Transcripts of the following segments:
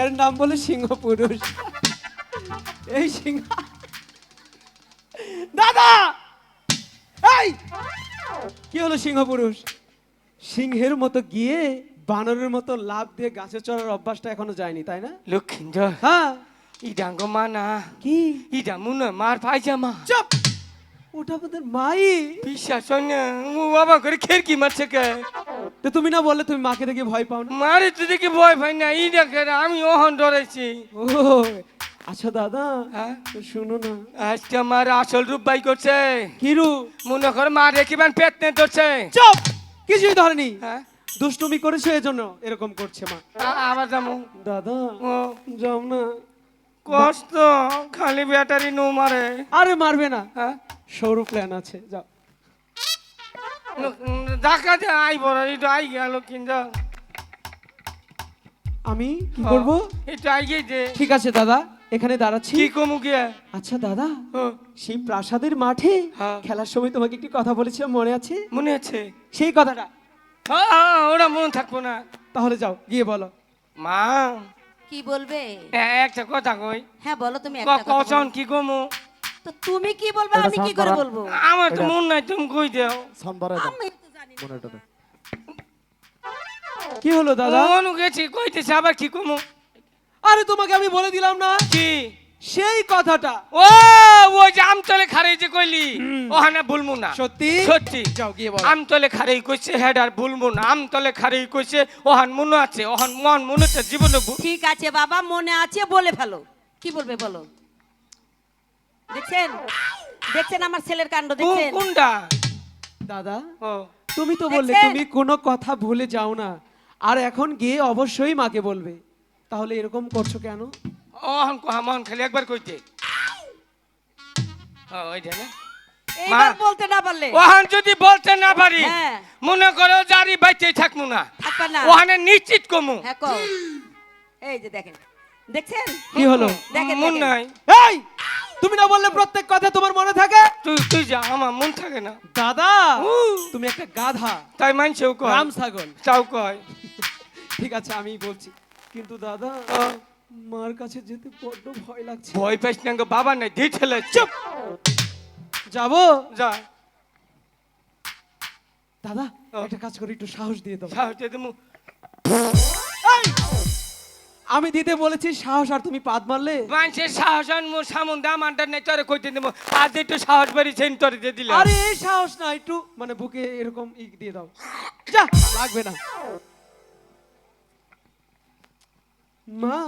এর নাম বলে সিংহ পুরুষ। এই সিংহ। দাদা! এই! কি হলো সিংহ পুরুষ? সিংহের মতো গিয়ে বানরের মতো লাভ দিয়ে গাছে চড়ার অভ্যাসটা এখনও যায়নি তাই না? লক্ষ্মীন্দর হ্যাঁ। ইডাঙ্গ মানা কি? ইডা মুনে মার পায়জামা। চুপ! ওটা আমাদের মাই। বিশ্বাস হয় না। ও বাবা করে খেরকি মারছে কে? তো তুমি না বললে তুমি মাকে দেখে ভয় পাও না? মারে তো দেখি ভয় পাই না। ইডা কে আমি ওহন ডরাইছি ও আচ্ছা দাদা হ্যাঁ? শুনো না। আজকে আমার আসল রূপ বাই করছে। কিরু মনে করে মা রেখিবান পেট নে ধরছে। চুপ! কিছুই ধরেনি। হ্যাঁ? দুষ্টুমি করেছে এজন্য এরকম করছে মা। আবার যাব। দাদা ও। যাও না। কষ্ট খালি ব্যাটারি নো মারে। আরে মারবে না। হ্যাঁ? সৌর প্ল্যান আছে যাও। দেখা যে আই বড় এটা আই গেল কিন্তু। আমি কি করব? এটা আই গেছে। ঠিক আছে দাদা এখানে দাঁড়াচ্ছি। কি কমু গিয়া? আচ্ছা দাদা সেই প্রাসাদের মাঠে। খেলার সময় তোমাকে একটি কথা বলেছিলাম মনে আছে? মনে আছে। সেই কথাটা। হ্যাঁ, হ্যাঁ, ওরা মনে থাকব না। তাহলে যাও গিয়ে বলো। মা। কি বলবে? একটা কথা কই। হ্যাঁ বলো তুমি একটা কথা কি কমু? তো তুমি কি বলবে? আমি কি করে বলব? আমার তো মন নাই তুমি কই দাও? আমি তো জানি না। কি হলো দাদা? মনু গেছি কইতেছে আবার কি কমু? আরে তোমাকে আমি বলে দিলাম না? কি? সেই কথাটা। ও ওই যে আমতলে খারে যে কইলি ওখানে ভুলমু না। সত্যি? সত্যি। যাও গিয়ে বলো। আমতলে খারেই কইছে হেডার ভুলমু না। আমতলে খারেই কইছে ওহান মনে আছে ওহান মন মনেতে জীবনে ঠিক আছে বাবা মনে আছে বলে ফেলো। কি বলবে বলো? দেখছেন? দেখছেন আমার ছেলের কাণ্ড দেখছেন? কোনটা? দাদা ও। তুমি তো বললে তুমি কোনো কথা ভুলে যাও না। আর এখন গিয়ে অবশ্যই মাকে বলবে। তাহলে এরকম করছ কেন? ওহান কোহা মন খালি একবার কইতে। ও ওইটা না। এইবার মা। বলতে না পারলে। ওহান যদি বলতে না পারি হ্যাঁ। মনে করো জারি বাইতে থাকমু না। নিশ্চিত কমু। হ্যাঁ এই যে দেখেন। দেখছেন? কি হলো? দেখেন, মন নাই। এই! তুমি না বললে প্রত্যেক কথা তোমার মনে থাকে? তুই তুই যা আমার মন থাকে না। দাদা তুমি একটা গাধা। তাই মানছেও কয়। রাম ছাগল। চাও কয়। ঠিক আছে আমি বলছি। কিন্তু দাদা মার কাছে যেতে বড্ড ভয় লাগছে। ভয় পাইস না গো, বাবা নাই দিয়ে ঠেলে চুপ। যাব? যা। দাদা একটা কাজ করি একটু সাহস দিয়ে দাও। সাহস দিয়ে দিমু। আমি দিতে বলেছি সাহস আর তুমি পাদ মারলে? মানুষের সাহস আর মোর সামন দাম আন্ডার নেই তোরে কইতে দেবো। আজ একটু সাহস বেরিয়েছে তোরে দিয়ে দিলাম। আরে এই সাহস না একটু মানে বুকে এরকম ই দিয়ে দাও। যা লাগবে না। মা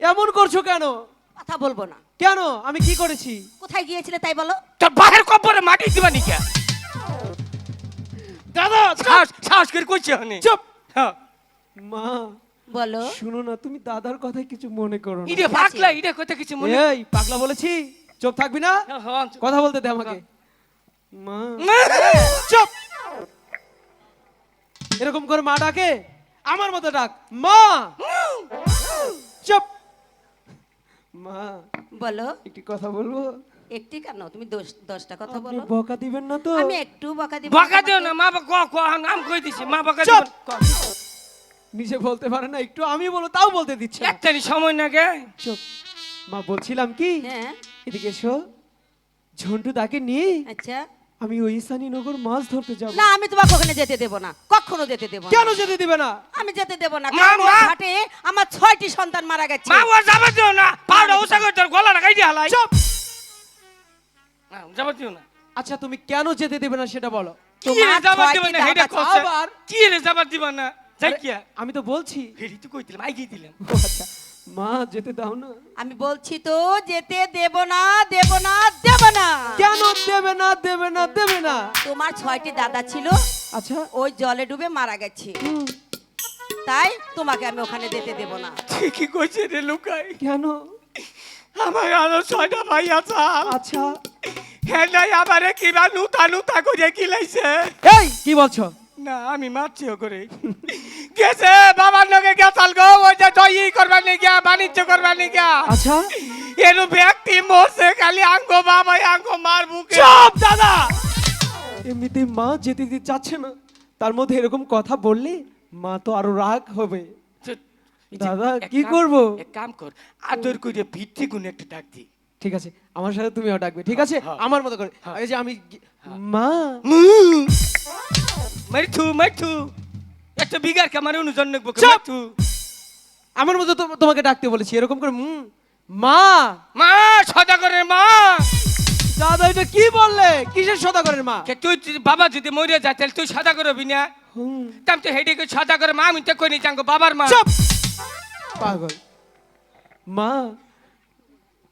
এমন করছ কেন? কথা বলব না। কেন? আমি কি করেছি? কোথায় গিয়েছিলে তাই বলো? তোর বাহের কপরে মাটি দিবা নিকা? দাদা সাহস সাহস করে কইছে হনি চুপ। হ্যাঁ। মা বলো। শুনো না তুমি দাদার কথাই কিছু মনে করো না। ইরে পাগলা ইরে কথা কিছু মনে এই পাগলা বলেছি? চুপ থাকবি না? হ্যাঁ, হ্যাঁ, কথা বলতে দে আমাকে। মা। চুপ! এরকম করে মা ডাকে? আমার মতো ডাক। মা! চুপ! মা বলো। একটি কথা বলব? একটি কেন? তুমি দশ- দশটা কথা বলো। বকা দিবেন না তো? আমি একটু বকা দিব। বকা দিও না মা বাবা ক ক নাম কই দিছি? মা বকা চুপ! নিজে বলতে পারে না একটু আমি বলো তাও বলতে দিচ্ছে না। একটানি সময় না গে। চুপ। মা বলছিলাম কি? হ্যাঁ। এদিকে এসো। ঝন্টু তাকে নিয়ে আচ্ছা। আমি ওই নগর মাছ ধরতে যাব। না আমি তোমাকে ওখানে যেতে দেবো না। কখনো যেতে দেবো না। কেন যেতে দিবে না? আমি যেতে দেবো না। মা, কারণ ওর মা! ঘাটে আমার ছয়টি সন্তান মারা গেছে। মা ও যাবা দিও না। পাউডার উসা করে তোর গলা লাগাই দিয়া হালাই। চুপ। না, যাবা দিও না। আচ্ছা তুমি কেন যেতে দেবে না সেটা বলো। কি রে তোমার যাবা ছয়টি দিবা না? হেডা আছে। কইছে আবার? কি রে যাবা দিবা না? যাই কিয়া আমি তো বলছি। হেডি তো কই দিলাম। আচ্ছা মা যেতে দাও না। আমি বলছি তো যেতে দেব না দেব না দেব না। কেন দেবে না দেবে না দেবে না? তোমার ছয়টি দাদা ছিল। আচ্ছা। ওই জলে ডুবে মারা গেছে। তাই তোমাকে আমি ওখানে যেতে দেব না। ঠিকই কইছে রে লুকাই। কেন? আমার আরও ছয়টা ভাই আছে আচ্ছা। হেডাই আমারে কিবা নুতা নুতা করে কিলাইছে। এই কি বলছো? না আমি মারছি ও করে গেছে বাবার লগে গেছাল গো ওই যে জয়ী করবার নি গিয়া বাণিজ্য করবার নি গিয়া আচ্ছা। এরু ব্যক্তি মরছে খালি আঙ্গো বাবা আঙ্গো মার বুকে। চুপ দাদা! এমনিতে মা যেতে দিতে চাচ্ছে না। তার মধ্যে এরকম কথা বললে মা তো আরও রাগ হবে। দাদা, কি করব? এক কাম কর আদর করে ভিত্তি গুণ একটা ডাক দি। ঠিক আছে আমার সাথে তুমিও ডাকবে ঠিক আছে? হ্যাঁ। আমার মতো করে। এই যে আমি মা। মারিথু মারিথু একটা বিঘার কামারে অনুজন নেব! মারিথু আমার মতো তো তোমাকে ডাকতে বলেছি এরকম করে উম, মা! মা সদাগরের মা! দাদা এটা কি বললে? কিসের সদাগরের মা? তুই বাবা যদি মরে যায় তাহলে তুই সাদা করবি না? হুম, তাম তো হেডে সাদা করে মা আমি তো কই নি চাঙ্গো বাবার মা? চুপ! পাগল। মা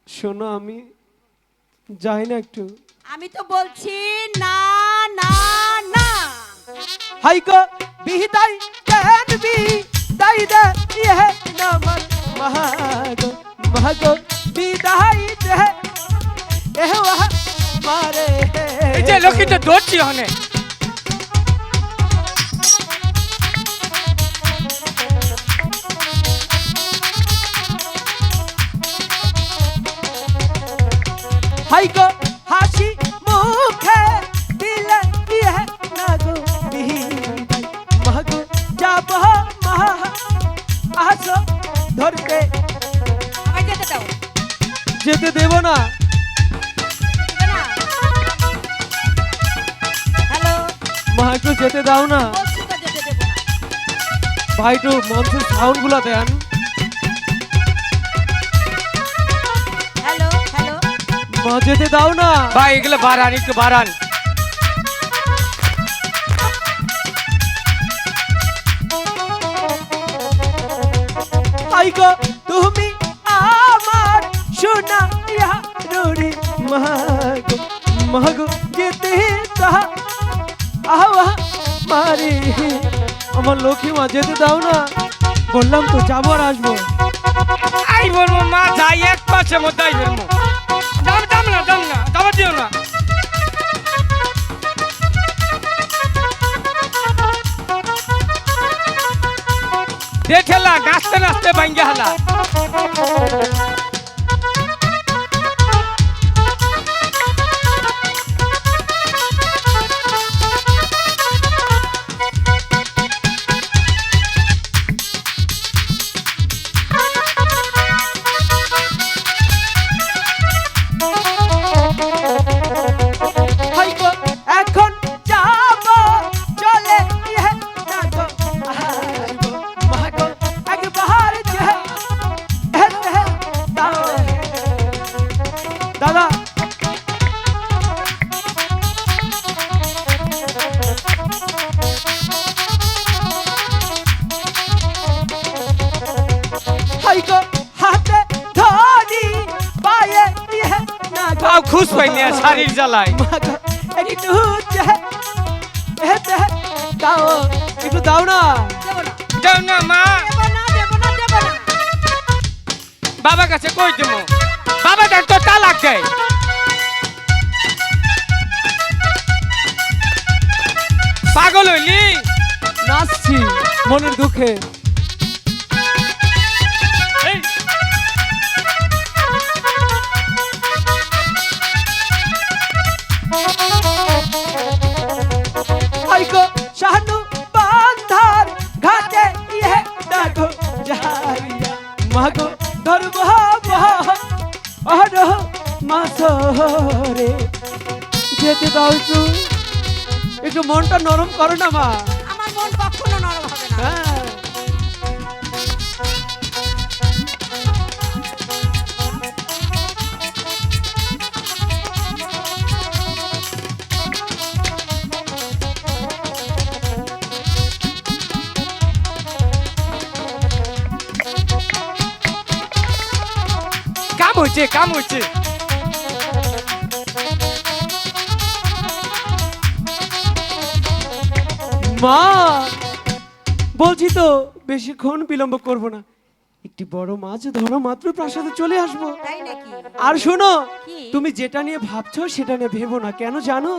শোনো আমি যাই না একটু। আমি তো বলছি না না না। হাইকো বিহিতাই কেন বি দাই দে ইহ নামন মহাগো মহাগো বিদাই দে এহ ওহ মারে এই যে লোকিতে ধরছি হনে হাইকো যেতে দেব না। হ্যালো মাকে যেতে দাও না। ভাই একটু মঞ্চের সাউন্ডগুলা দেন। হ্যালো হ্যালো মা যেতে দাও না। ভাই এগুলো বাড়ান একটু বাড়ান। আইগো আমার লক্ষ্মী মা, যেতে দাও না। বললাম তো যাব আর আসব। আই বলব মা, যাই এক পাশে মধ্যে আই বলব। দাম দাম না দাম না দাম দিও না। দেখেলা নাচতে নাচতে ভাঙ্গে হালা। খুশ পাইনি শাড়ির জ্বালায়। মাগো একটু দাও একটু দাও না দেবো না মা। বাবা কাছে কই দেবো? বাবা দেখ তো তালাক দেয়। পাগল হইলি? নাচছি, মনের দুঃখে। মাগো ধর্ম অহর মাসরে যেতে দাও একটু একটু মনটা নরম করো না মা হচ্ছে কাম মা বলছি তো বেশিক্ষণ বিলম্ব করব না। একটি বড় মাছ ধরা মাত্র প্রাসাদে চলে আসব। তাই নাকি? আর শোনো? তুমি যেটা নিয়ে ভাবছ সেটা নিয়ে ভেবো না। কেন জানো?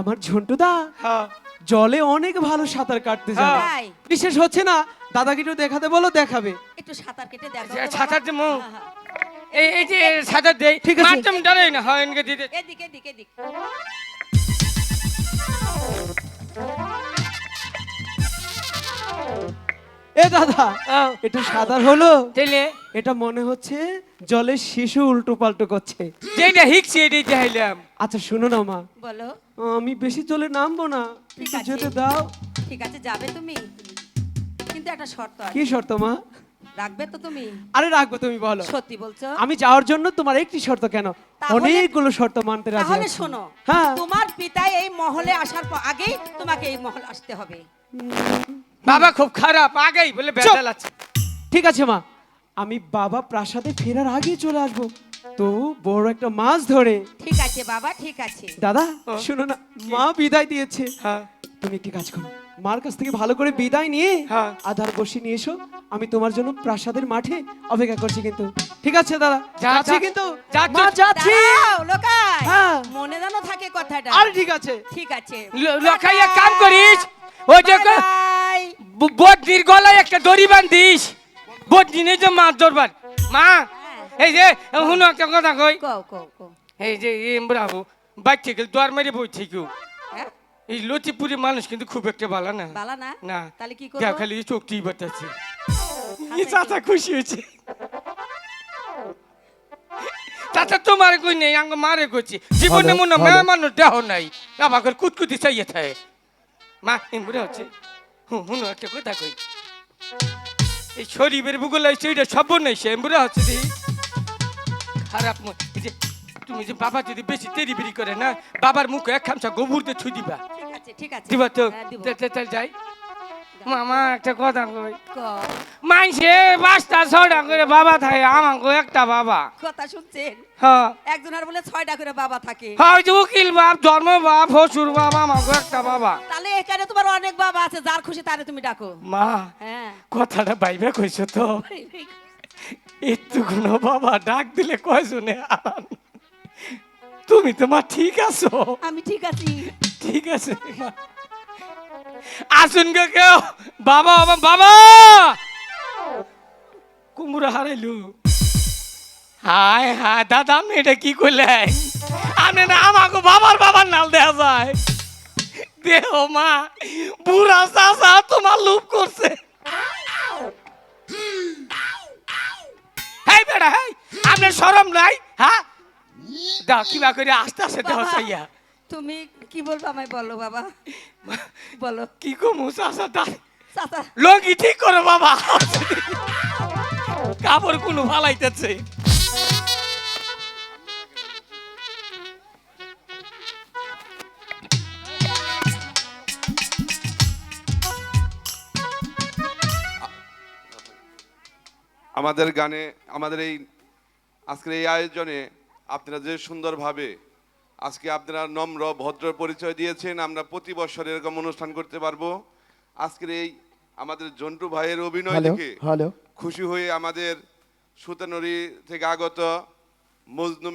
আমার ঝন্টুদা হ্যাঁ। জলে অনেক ভালো সাঁতার কাটতে জানে। তাই? বিশেষ হচ্ছে না? দাদাকে একটু দেখাতে বলো দেখাবে। একটু সাঁতার কেটে দেখো সাঁতার। দেবো? এই এই যে সাদা দেই ঠিক আছে। মারতাম ডরাই না হয় এনকে দিতে। এদিক এদিক এদিক। এ দাদা এটা সাদা হলো। তাইলে? এটা মনে হচ্ছে জলের শিশু উল্টো পাল্টো করছে। যেটা হিকছি এটাই চাইলাম আচ্ছা শুনো না মা। বলো। আমি বেশি জলে নামবো না ঠিক আছে। যেতে দাও। ঠিক আছে যাবে তুমি। কিন্তু একটা শর্ত কি শর্ত মা? রাখবে তো তুমি? আরে রাখব তুমি বলো। সত্যি বলছো? আমি যাওয়ার জন্য তোমার একটি শর্ত কেন? অনেকগুলো শর্ত মানতে রাজি তাহলে শোনো হ্যাঁ। তোমার পিতা এই মহলে আসার পর আগেই তোমাকে এই মহল আসতে হবে। বাবা খুব খারাপ আগেই বলে বেদাল আছে ঠিক আছে মা। আমি বাবা প্রাসাদে ফেরার আগেই চলে আসব। তো বড় একটা মাছ ধরে। ঠিক আছে বাবা ঠিক আছে। দাদা। শুনো না মা বিদায় দিয়েছে। হ্যাঁ। তুমি একটি কাজ করো। মার কাছ থেকে ভালো করে বিদায় নিয়ে হ্যাঁ। আধার বসে নিয়ে এসো। আমি তোমার জন্য প্রাসাদের মাঠে অপেক্ষা করছি কিন্তু। ঠিক আছে দাদা? যাচ্ছি কিন্তু। যাচ্ছি। মা। হ্যাঁ। মনে যেন থাকে কথাটা। আরে ঠিক আছে। ঠিক আছে। ল- লখাই এক কাম করিস। ওই যে. বদ্রির গলায় একটা দড়ি বান্ধিস যে মাছ ধরবার মা এই যে শুনো একটা কথা কই। এই যে বাচ্চা গেল দোয়ার মেরে বই থেকে হ্যাঁ? এই লতিপুরি মানুষ কিন্তু খুব একটা ভালো না। বালা না? না। তাহলে কি করব? খালি চোখটি বাতাচ্ছে এই চাচা খুশি হয়েছে। চাচা তোমার কই নেই? আঙ্গ মারে কইছি। জীবনে মনে। মেয়ে মানুষ দেহ নাই। আমাকে কুতকুতি চাইয়ে থাকে। মা এমরে হচ্ছে। হুন হুন একটা কথা কই। এই শরীরের ভূগোল সেইটা সব নাই সে এমরে হচ্ছে দি খারাপ মন এই যে তুমি যে বাবা যদি বেশি তেরি বেরি করে না? বাবার মুখে এক খামচা গোবর দিয়ে ছুই দিবা। ঠিক আছে ঠিক আছে। দিবা তো? হ্যাঁ, যাই। মামা একটা কথা কই। মাইসে পাঁচটা ছটা করে বাবা থাকে আমাকে একটা বাবা। কথা শুনছেন? হ্যাঁ। একজনের বলে ছয়টা করে বাবা থাকে। হ্যাঁ ওই যে উকিল বাপ ধর্ম বাপ হসুর বাপ আমাকে একটা বাবা। তাহলে এখানে তোমার অনেক বাবা আছে যার খুশি তারে তুমি ডাকো। মা হ্যাঁ। কথাটা বাইবে কইছো তো? একটু কোনো বাবা ডাক দিলে কয় শুনে তুমি তোমার ঠিক আছো? আমি ঠিক আছি। ঠিক আছে আসুন গে কেউ। বাবা আমার বাবা! কুমড়া হারাইলু। হায় হায় দাদা আপনি এটা কি করলেন? আপনি না আমাকে বাবার বাবার নাল দেয়া যায়। দেহ মা বুড়া চাচা তোমার লুপ করছে। হেই বেড়া হেই আপনার সরম নাই? হ্যাঁ? দা কিবা করে আস্তে আস্তে চাইয়া। তুমি কি বলব আমায় বলো বাবা? বলো। কি কমু চাচাটা চাচা লঙ্গি ঠিক করো বাবা। কাপড় কোনো ভালাইতেছে আমাদের গানে আমাদের এই আজকের এই আয়োজনে আপনারা যে সুন্দরভাবে আজকে আপনারা নম্র ভদ্র পরিচয় দিয়েছেন আমরা প্রতি বছর এরকম অনুষ্ঠান করতে পারব। আজকের এই আমাদের জন্টু ভাইয়ের অভিনয় দেখে খুশি হয়ে আমাদের সুতানরি থেকে আগত মজনু